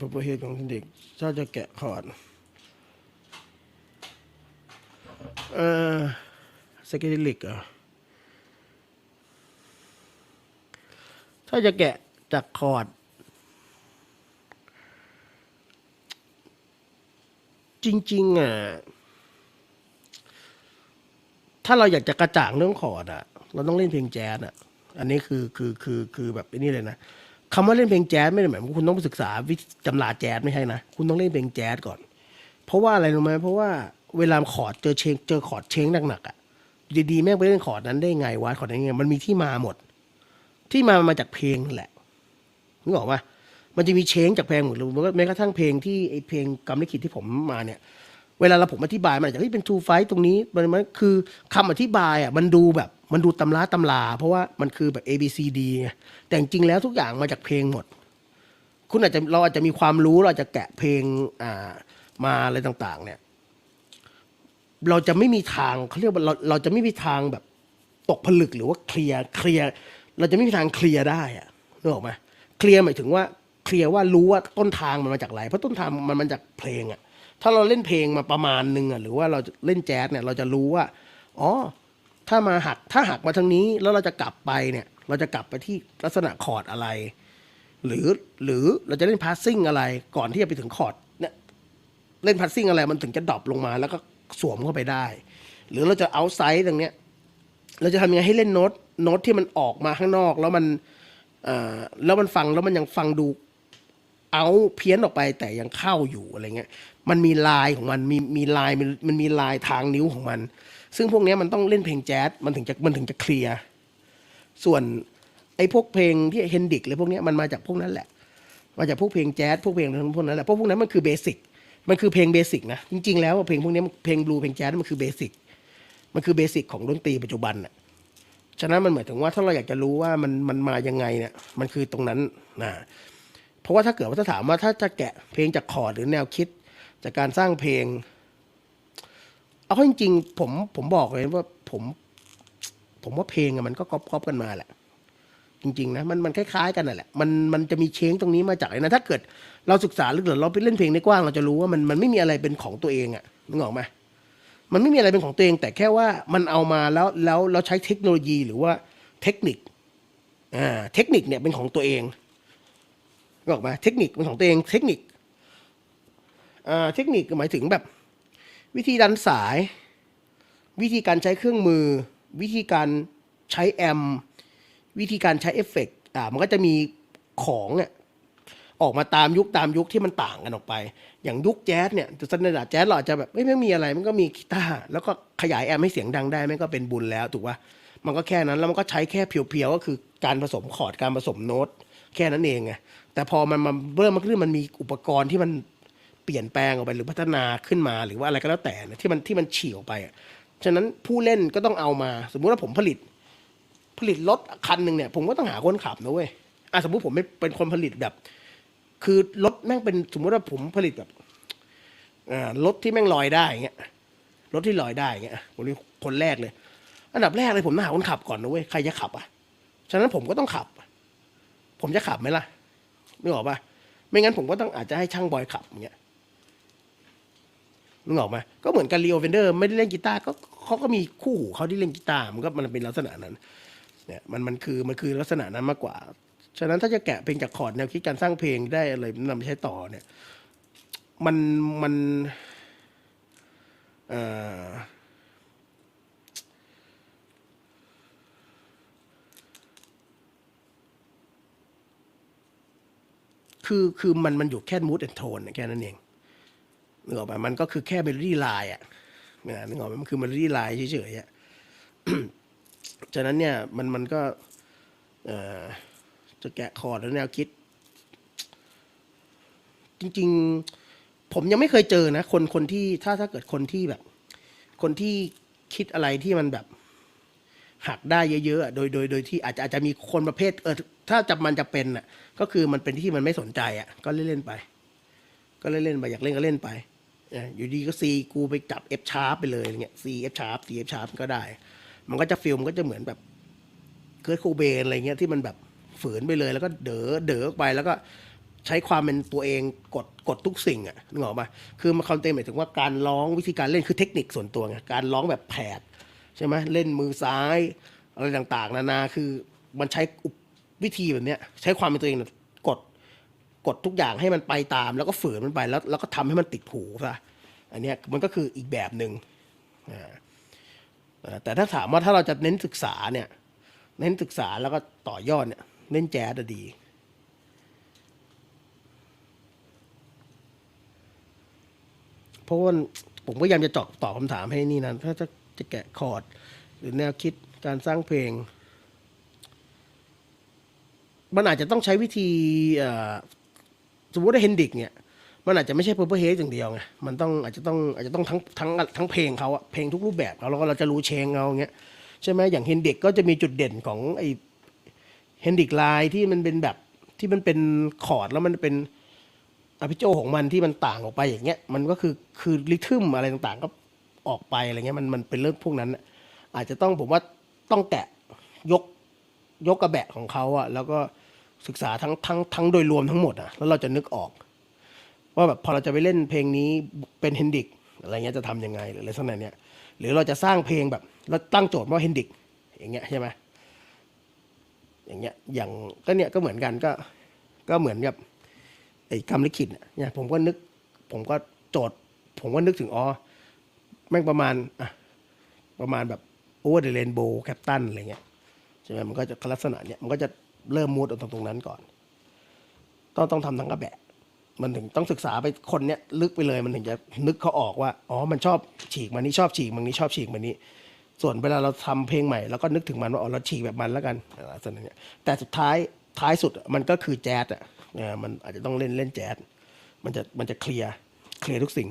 ประเภทของเด็กถ้าจะแกะคอร์ดเอ่อสเกติลิกเหรอถ้าจะแกะจากคอร์ด จริง ๆ อะ ถ้าเราอยากจะกระจ่างเรื่องคอร์ดอะ เราต้องเล่นเพลงแจ๊สอะ อันนี้คือคือคือคือแบบนี่เลยนะคำว่าเล่นเพลงแจ๊สไม่ได้หมายว่าคุณต้องไปศึกษาวิตำราแจ๊สไม่ใช่นะคุณต้องเล่นเพลงแจ๊สก่อน เพราะว่าอะไรรู้ไหมเพราะว่าเวลาคอดเจอเชงเจอคอดเชงหนักๆอะอยู่ดีๆแม่งไปเล่นคอดนั้นได้ไงวะคอร์ดนั้นไงมันมีที่มาหมด ที่มามันมาจากเพลงแหละนึกออกปะมันจะมีเชงจากเพลงหมดเลยแม้กระทั่งเพลงที่ไอเพลงกรรมลิขิตที่ผมมาเนี่ย เวลาเราผมอธิบายมันอาจจะเฮ้ยเป็นทูไฟตรงนี้มันมันคือคำอธิบายอะมันดูแบบมันดูตำราตำราเพราะว่ามันคือแบบ A B C D ไงแต่จริงแล้วทุกอย่างมาจากเพลงหมด คุณอาจจะเราอาจจะมีความรู้เราจจะแกะเพลงอ่ามาอะไรต่าง ๆ เนี่ย เราจะไม่มีทางเขาเรียกว่าเราเราจะไม่มีทางแบบตกผลึกหรือว่าเคลียร์เคลียร์เราจะไม่มีทางเคลียร์ได้อะนึกออกไหมเคลียร์หมายถึงว่าเคลียร์ว่ารู้ว่าต้นทางมันมาจากอะไรเพราะต้นทางมันมาจากเพลงอะ ถ้าเราเล่นเพลงมาประมาณหนึ่งอะหรือว่าเราเล่นแจ๊สเนี่ยเราจะรู้ว่าอ๋อถ้ามาหักถ้าหักมาทางนี้แล้วเราจะกลับไปเนี่ย เราจะกลับไปที่ลักษณะคอร์ดอะไร หรือหรือเราจะเล่นพาสซิ่งอะไร ก่อนที่จะไปถึงคอร์ดเนี่ยเล่นพัดซิ่งอะไรมันถึงจะดรอปลงมา แล้วก็สวมเข้าไปได้ หรือเราจะเอาไซด์ตรงเนี้ยเราจะทำยังไงให้เล่นโน้ตโน้ตที่มันออกมาข้างนอก แล้วมันอ่อแล้วมันฟังแล้วมันยังฟังดู เอาเพี้ยนออกไปแต่ยังเข้าอยู่อะไรเงี้ย มันมีลายของมันมีมีลายมันมันมีลายทางนิ้วของมัน ซึ่งพวกนี้มันต้องเล่นเพลงแจ๊สมันถึงจะมันถึงจะเคลียร์ส่วนไอ้พวกเพลงที่เฮนดิกเลยพวกนี้มันมาจากพวกนั้นแหละมาจากพวกเพลงแจ๊สพวกเพลงทั้งพวกนั้นแหละเพราะพวกนั้นมันคือเบสิกมันคือเพลงเบสิกนะจริงๆแล้วเพลงพวกนี้เพลงบลูเพลงแจ๊สมันคือเบสิกมันคือเบสิกของดนตรีปัจจุบันน่ะฉะนั้นมันหมายถึงว่าถ้าเราอยากจะรู้ว่ามันมันมายังไงเนี่ยมันคือตรงนั้นนะ เพราะว่าถ้าเกิดว่าถ้าถามว่าถ้าจะแกะเพลงจากคอร์ดหรือแนวคิด จากการสร้างเพลง เอาจริงๆผมผมบอกเลยว่าผม ผมว่าเพลงอะมันก็ก๊อปก๊อปกันมาแหละ จริงๆนะมันมันคล้ายๆกันนั่นแหละมันมันจะมีเชงตรงนี้มาจากไอ้นะถ้าเกิดเราศึกษาลึกหรือเราไปเล่นเพลงในกว้างเราจะรู้ว่ามันมันไม่มีอะไรเป็นของตัวเองอะนึกออกไหมมันไม่มีอะไรเป็นของตัวเอง แต่แค่ว่ามันเอามาแล้วแล้วเราใช้เทคโนโลยีหรือว่าเทคนิคอ่าเทคนิคเนี่ยเป็นของตัวเอง นึกออกไหมเทคนิคเป็นของตัวเองเทคนิคอ่าเทคนิคหมายถึงแบบ วิธีดันสาย วิธีการใช้เครื่องมือ วิธีการใช้แอมวิธีการใช้เอฟเฟกต์อ่ามันก็จะมีของเนี่ยออกมาตามยุคตามยุคที่มันต่างกันออกไป อย่างยุคแจ๊สเนี่ยสแตนดาร์ดแจ๊สเราอจะแบบไม่ไม่มีอะไร มันก็มีกีตาร์แล้วก็ขยายแอมให้เสียงดังได้มันก็เป็นบุญแล้วถูกป่ะมันก็แค่นั้นแล้วมันก็ใช้แค่เพียวๆก็คือการผสมคอร์ดการผสมโน้ตแค่นั้นเองไง แต่พอมันมาเริ่มมาขึ้นมันมีอุปกรณ์ที่มันเปลี่ยนแปลงออกไปหรือพัฒนาขึ้นมาหรือว่าอะไรก็แล้วแต่นะที่มันที่มันเฉีกออกไปอะฉะนั้นผู้เล่นก็ต้องเอามา สมมุติว่าผมผลิต ผลิตรถคันหนึ่งเนี่ย ผมก็ต้องหาคนขับนะเว้ยอะสมมุติผมเป็นเป็นคนผลิตแบบ คือรถแม่งเป็นสมมุติว่าผมผลิตแบบอ่ารถที่แม่งลอยได้เงี้ยรถที่ลอยได้เงี้ยผมนี่คนแรกเลย อันดับแรกเลยผมต้องหาคนขับก่อนนะเว้ยใครจะขับอะฉะนั้นผมก็ต้องขับ ผมจะขับไหมล่ะ นึกออกปะไม่งั้นผมก็ต้องอาจจะให้ช่างบอยขับอย่างเงี้ยนึกออกไหมก็เหมือนกันลีโอเวนเดอร์ไม่ได้เล่นกีตาร์ก็เขาก็มีคู่หูเขาที่เล่นกีตาร์มันก็มันเป็นลักษณะนั้นเนี่ยมันมันคือมันคือลักษณะนั้นมากกว่า ฉะนั้นถ้าจะแกะเพลงจากคอร์ดแนวคิดการสร้างเพลงได้อะไรนำไปใช้ต่อเนี่ย มันมันเอ่อ คือคือมันมันอยู่แค่มูดแอนโทนแค่นั้นเองนึกออกไหมมันก็คือแค่เมโลดี้ไลน์อะนะนึกออกไหมมันคือเมโลดี้ไลน์เฉยๆอะฉะนั้นเนี่ยมันมันก็เอ่อจะแกะคอร์ดแล้วแนวคิด จริง ๆ ผมยังไม่เคยเจอนะ คนคนที่ถ้าถ้าเกิดคนที่แบบ คนที่คิดอะไรที่มันแบบ หักได้เยอะๆ โดยโดยโดยที่อาจจะอาจจะมีคนประเภทเออถ้าจะมันจะเป็นอะ ก็คือมันเป็นที่มันไม่สนใจอะ ก็เล่นเล่นๆไป ก็เล่นเล่นๆไปอยากเล่นก็เล่นไปเอออยู่ดีก็ซีกูไปจับ F sharp ไปเลยอะไรเงี้ย C F sharp C F sharp ก็ได้ มันก็จะฟิลมนก็จะเหมือนแบบเคิร์ทโคเบนอะไรเงี้ยที่มันแบบฝืนไปเลยแล้วก็เด๋อเด๋อไปแล้วก็ใช้ความเป็นตัวเองกดกดทุกสิ่งอะนึกออกปะคือมันคอนเทนต์หมายถึงว่าการร้องวิธีการเล่นคือเทคนิคส่วนตัวไงการร้องแบบแผด ใช่ไหมเล่นมือซ้ายอะไรต่างๆ นานาคือมันใช้วิธีแบบเนี้ยใช้ความเป็นตัวเองกดกดทุกอย่างให้มันไปตาม แล้วก็ฝืนมันไปแล้วแล้วก็ทำให้มันติดหูซะอันนี้มันก็คืออีกแบบหนึ่งอ่าเอ่อแต่ถ้าถามว่าถ้าเราจะเน้นศึกษาเนี่ยเน้นศึกษาแล้วก็ต่อยอดเนี่ยเล่นแจ๊สอะดีเพราะว่าผมก็พยายามจะเจาะตอบคำถามให้นี่นะถ้าจะ จะแกะคอร์ด หรือแนวคิดการสร้างเพลง มันอาจจะต้องใช้วิธีสมมติว่าเฮนดิกเนี่ยมันอาจจะไม่ใช่เพอร์เพเฮอย่างเดียวไง มันต้องอาจจะต้องอาจจะต้องทั้งทั้งทั้งเพลงเขาอะเพลงทุกรูปแบบเขาแล้วก็เราจะรู้เชงเอาอย่างเงี้ยใช่ไหมอย่างเฮนดิกก็จะมีจุดเด่นของไอเฮนดิกไลน์ที่มันเป็นแบบที่มันเป็นคอร์ดแล้วมันเป็นอภิโจของมันที่มันต่างออกไปอย่างเงี้ย มันก็คือคือริทึมอะไรต่างๆ ก็ ออกไปอะไรเงี้ยมันมันเป็นเรื่องพวกนั้นอะอาจจะต้องผมว่าต้องแกะยกยกกระแบะของเขาอะแล้วก็ศึกษาทั้งทั้งทั้งโดยรวมทั้งหมดอะแล้วเราจะนึกออก ว่าแบบพอเราจะไปเล่นเพลงนี้เป็นเฮนดิกอะไรเงี้ยจะทำยังไงหรืออะไรสักอย่างเนี้ยหรือเราจะสร้างเพลงแบบเราตั้งโจทย์ว่าเฮนดิกอย่างเงี้ยใช่ไหมอย่างเงี้ยอย่างก็เนี่ยก็เหมือนกันก็ก็เหมือนกับไอ้กรรมลิขิตเนี่ยผมก็นึก ผมก็โจทย์ ผมก็นึกถึงอ๋อ แม่งประมาณอะประมาณแบบโอเวอร์เดเรนโบว์แคปตันอะไรเงี้ยใช่ไหมมันก็จะลักษณะเนี้ยมันก็จะเริ่มมูดตรงตรงนั้นก่อน ต้องต้องทำทั้งกระแบะ มันถึงต้องศึกษาไปคนเนี้ยลึกไปเลยมันถึงจะนึกเขาออกว่าอ๋อมันชอบฉีกมันนี้ชอบฉีกมันนี้ชอบฉีกมันนี้ ส่วนเวลาเราทำเพลงใหม่เราก็นึกถึงมันว่าอ๋อเราฉีกแบบมันแล้วกันอะไรลักษณะเนี้ยแต่สุดท้ายท้ายสุดมันก็คือแจ๊สอะเออมันอาจจะต้องเล่นเล่นแจ๊สมันจะมันจะเคลียร์เคลียร์ทุกสิ่ง